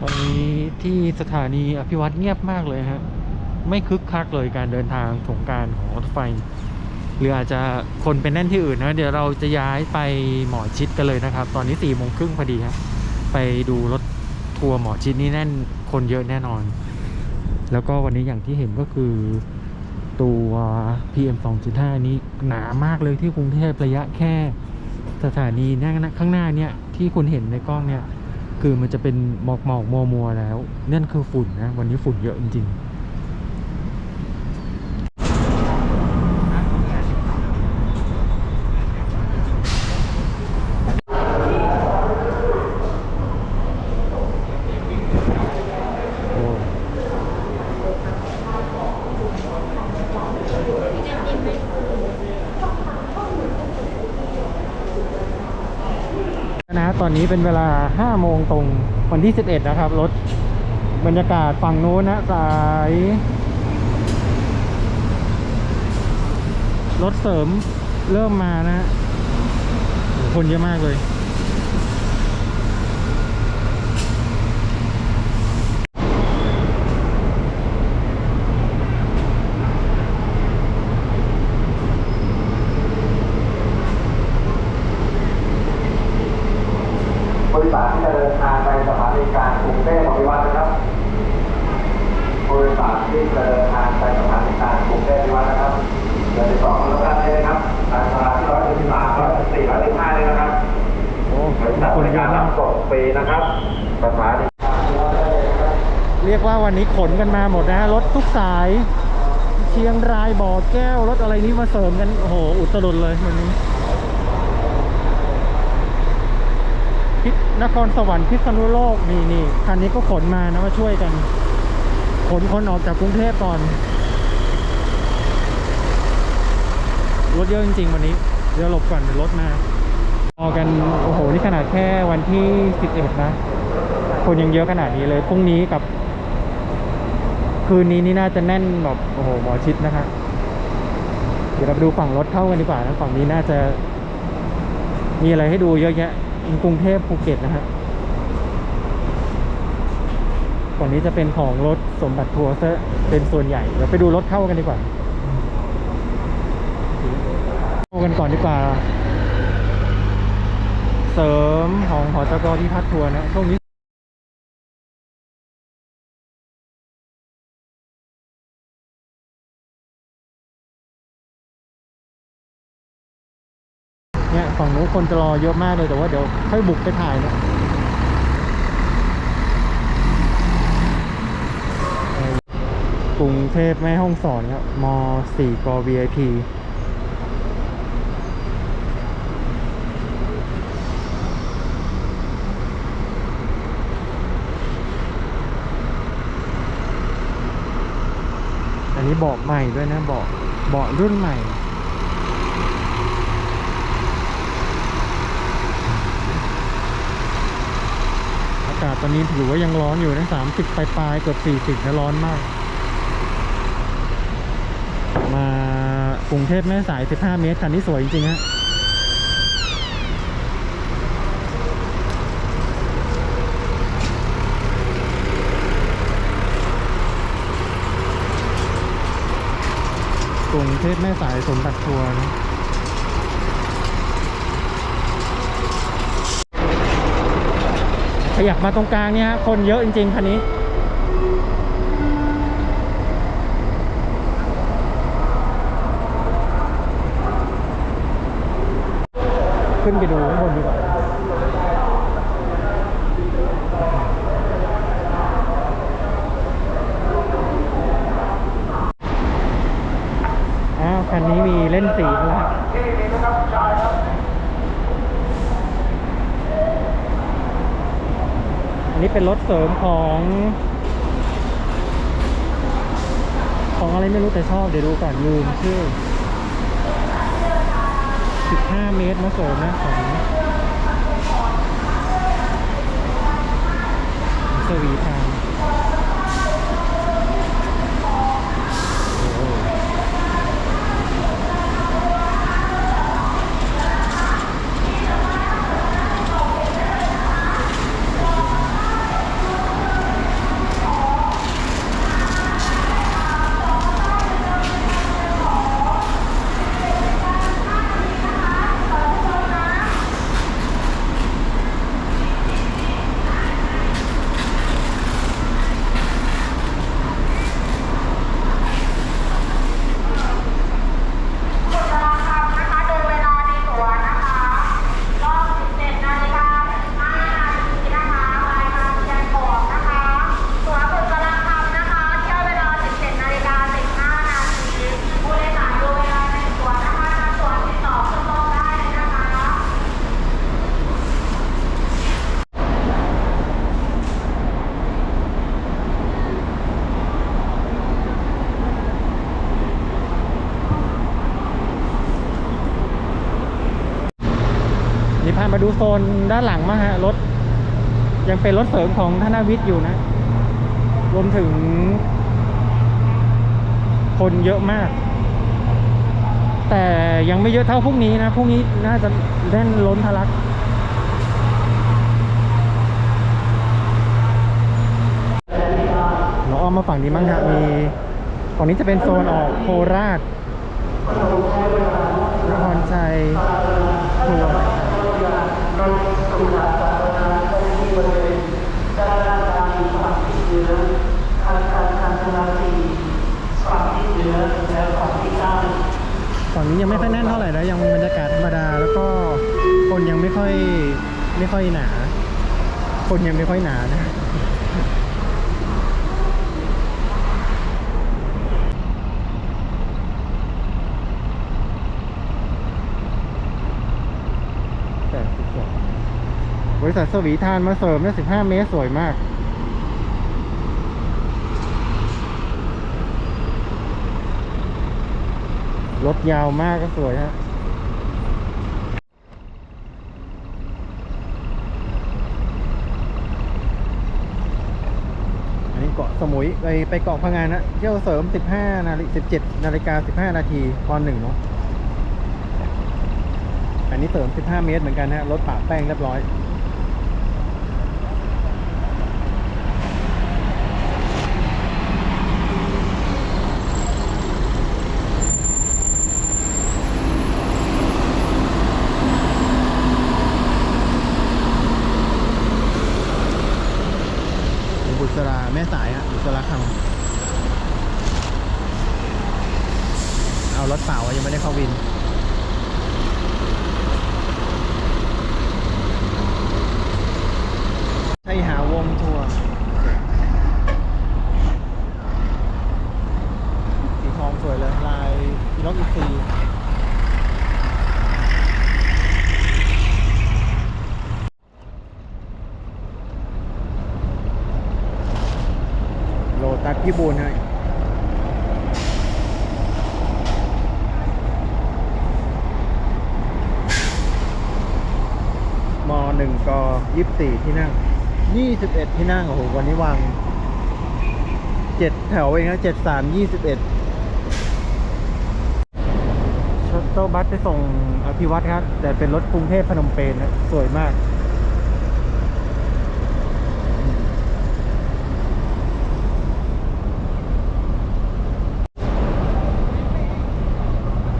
ตอนนี้ที่สถานีอภิวัตเงียบมากเลยฮะ ไม่คึกคักเลยการเดินทางสงการของรถไฟ หรืออาจจะคนเป็นแน่นที่อื่นนะ เดี๋ยวเราจะย้ายไปหมอชิดกันเลยนะครับ ตอนนี้สี่โมงครึ่งพอดีครับไปดูรถทัวร์หมอชิดนี่แน่นคนเยอะแน่นอน แล้วก็วันนี้อย่างที่เห็นก็คือตัว PM 2.5 นี้หนามากเลยที่กรุงเทพระยะแค่ สถานีหน้าข้างหน้าเนี่ยที่คุณเห็นในกล้องเนี่ย คือมันจะเป็นหมอกหมอกมัวมัวแล้วนั่นคือฝุ่นนะ วันนี้ฝุ่นเยอะจริงๆ โอ้นะ ตอนนี้เป็นเวลา 5 โมงตรงวันที่ 11 นะครับ รถบรรยากาศฝั่งโน้นนะสาย รถเสริมเริ่มมานะ คนเยอะมากเลย บริษัทที่จะเดินทางไปสถานีกลางกรุงเทพอภิวัตนะครับ บริษัทที่จะเดินทางไปสถานีกลางกรุงเทพอภิวัตนะครับเดินไปสองทุกท่านเลยนะครับทางสถานีร้อยสิบสามร้อยสิบสี่ร้อยสิบห้าเลยนะครับ โอ้ บริษัท คน ใน เย กา อะ ร มา รั ก บส่งฟรีนะครับสถานี เรียกว่าวันนี้ ขนกันมาหมดนะฮะรถทุกสาย เชียงรายบ่อแก้วรถอะไรนี้มาเสริมกันโอ้โหอุตรุดเลยวันนี้พิษนครสวรรค์พิษณุโลกนี่นี่คันนี้ก็ขนมานะมาช่วยกัน ขนคนออกจากกรุงเทพก่อนรถเยอะจริงๆวันนี้เดี๋ยวหลบก่อนเดี๋ยวรถมาพอกันโอ้โหนี่ขนาดแค่วันที่ 11 นะ คนยังเยอะขนาดนี้เลยพรุ่งนี้กับ คืนนี้นี่น่าจะแน่นแบบโอ้โหหมอชิดนะครับเดี๋ยวเราไปดูฝั่งรถเข้ากันดีกว่านะฝั่งนี้น่าจะ มีอะไรให้ดูเยอะแยะกรุงเทพภูเก็ตนะฮะฝั่งนี้จะเป็นของรถสมบัติทัวร์ซะเป็นส่วนใหญ่เดี๋ยวไปดูรถเข้ากันดีกว่าเข้ากันก่อนดีกว่า เสริมของหอจกที่พัดทัวร์นะช่วงนี้ คนจะรอเยอะมากเลยแต่ว่าเดี๋ยวค่อยบุกไปถ่ายนะกรุงเทพแม่ห้องสอนครับม 4 ก VIP อันนี้เบาะใหม่ด้วยนะเบาะเบาะรุ่นใหม่ อากาศ ตอนนี้ถือว่ายังร้อนอยู่นะสามสิบปลายๆเกือบสี่สิบนะร้อนมาก มากรุงเทพแม่สาย15เมตรคันนี้สวยจริงๆฮะกรุงเทพแม่สายสมบัติทัวร์นะ ขยับมาตรงกลางเนี่ยฮะคนเยอะจริงๆคันนี้ ขึ้นไปดูข้างบนดีกว่า อ้าว คันนี้มีเล่นสีแล้วครับ ที่นี้นะครับชายครับ อันนี้ เป็นรถเสริมของ ของอะไรไม่รู้แต่ชอบ เดี๋ยวดูก่อนลืมชื่อ 15 เมตรมาเสริมนะของสวีทาง โซนด้านหลังมาฮะรถ ยังเป็นรถเสริมของธนาวิทย์อยู่นะ รวมถึง คนเยอะมาก แต่ยังไม่เยอะเท่าพรุ่งนี้นะพรุ่งนี้น่าจะแน่นล้นทะลักเราอ้อมมาฝั่งนี้มั้งฮะมีฝั่งนี้จะเป็นโซนออกโคราชนครชัยทัวร์ ฝั่งนี้ยังไม่ค่อยแน่นเท่าไหร่นะยังบรรยากาศธรรมดา แล้วก็คนยังไม่ค่อยไม่ค่อยหนา คนยังไม่ค่อยหนานะ แปดสิบสองบ ริษัทสวีทานมาเสริมนี่ยสิบห้าเมตรสวยมาก รถยาวมากก็สวยฮะอันนี้เกาะสมุยไปไปเกาะพังงานนะเที่ยวเสริม 15นาฬิกา17นาฬิกา15 นาทีตอนหนึ่งเนาะอันนี้เสริม 15 เมตรเหมือนกันฮะรถปะแป้งเรียบร้อย บุษราแม่สายฮะบุษราคำเอารถเปล่าอะยังไม่ได้เข้าวิน ใช่หาวงทัวร์สีทองสวยเลย ลายอีล็อกอีซีโลตัส พิบูลฮะมหนึ่งกยี่สิบสี่ที่นั่งยี่สิบเอ็ดที่นั่ง โอ้โห วันนี้วางเจ็ดแถวเองนะเจ็ดสามยี่สิบเอ็ดชัตเตอร์บัสไปส่งอภิวัตครับ แต่เป็นรถกรุงเทพพนมเปญนะ สวยมาก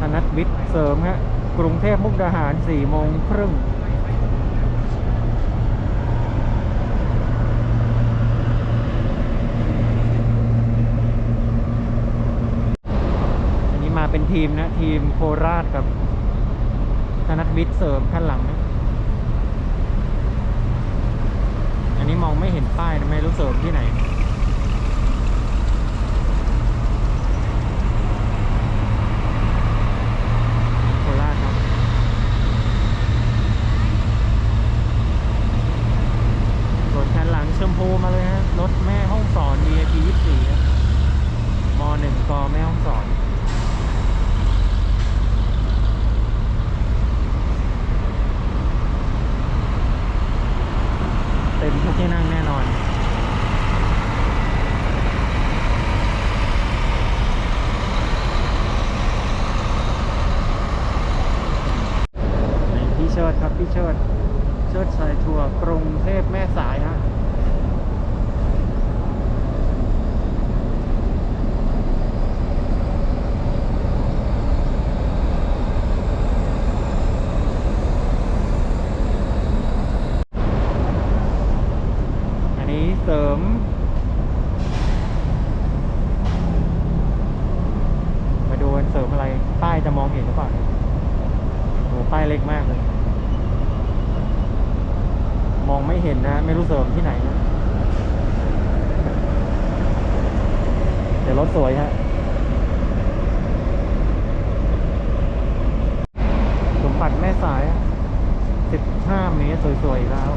ธนัทวิทย์ เสริมฮะกรุงเทพมุกดาหารสี่โมงครึ่งอันนี้มาเป็นทีมนะ ทีมโคราชกับธนัทวิทย์เสริมข้างหลังนะอันนี้มองไม่เห็นป้ายนะไม่รู้เสริมที่ไหน โคราชครับ ส่วนคันหลัง ชมพูมาเลยฮะรถแม่ห้องสอน VIP 24ครับม1กแม่ห้องสอนเต็มทุกที่นั่งแน่นอน พี่เชิดครับ พี่เชิด เชิดชัยทัวร์กรุงเทพแม่สายฮะ อันนี้เสริม มาดูกันเสริมอะไร ป้ายจะมองเห็นหรือเปล่าโอ้ป้ายเล็กมากเลย มองไม่เห็นนะ ไม่รู้เสริมที่ไหนนะแต่รถสวยฮะสมบัติแม่สาย 15 เมตรสวยๆแล้ว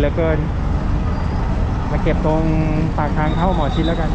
เหลือเกิน มาเก็บตรงปากทางเข้าหมอชิดแล้วกัน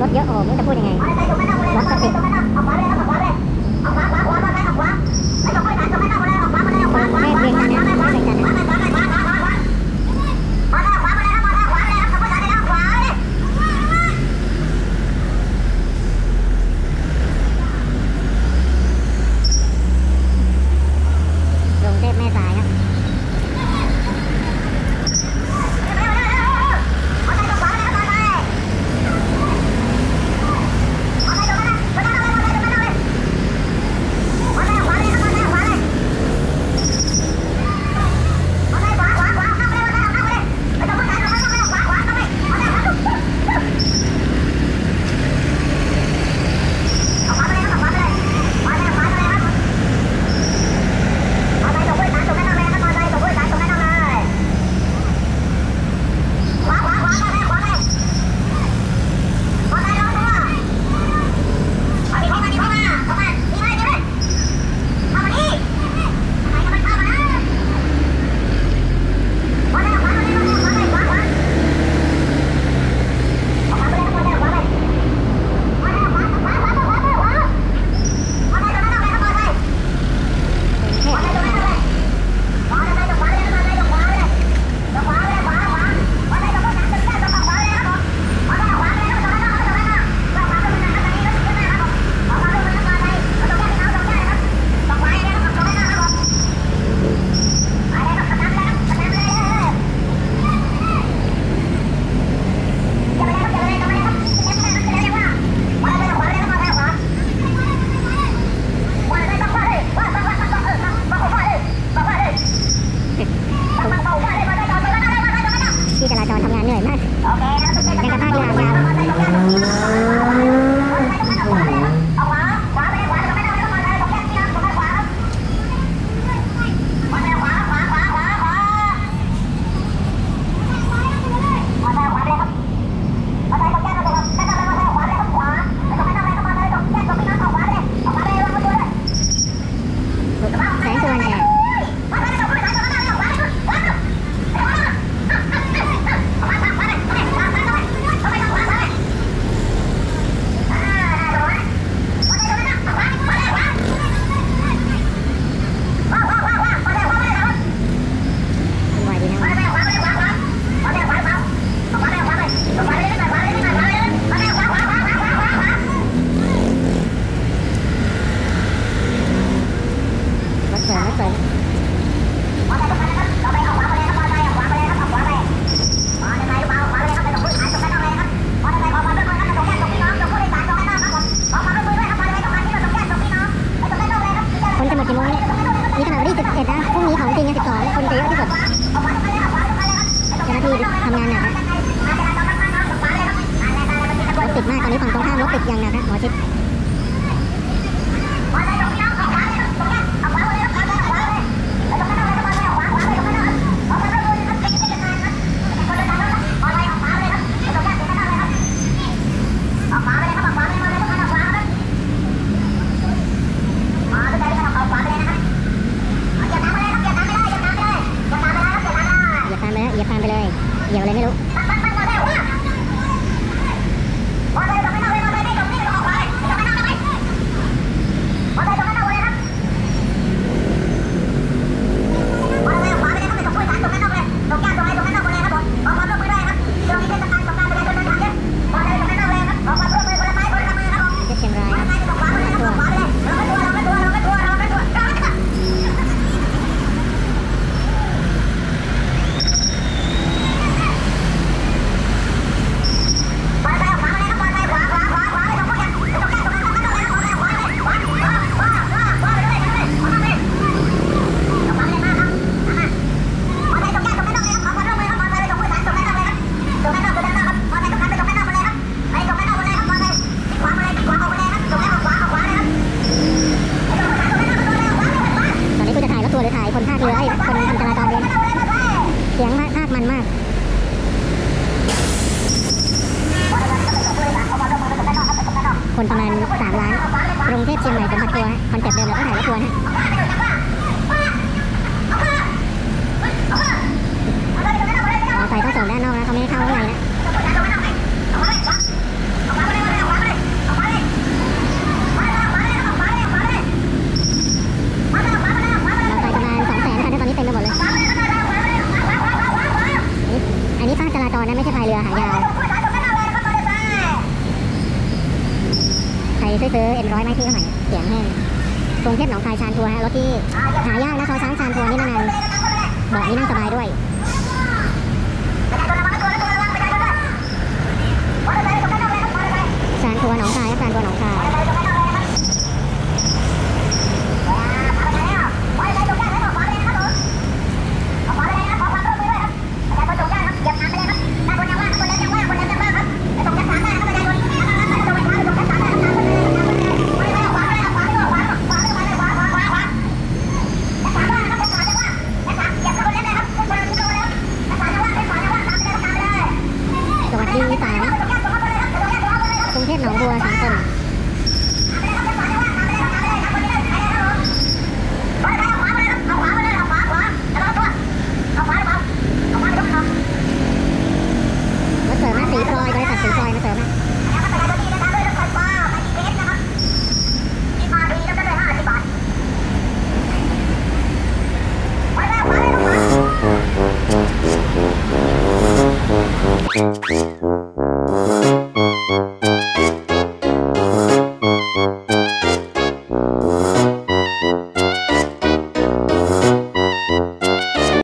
รถเยอะโอ้ไม่รู้จะพูดยังไง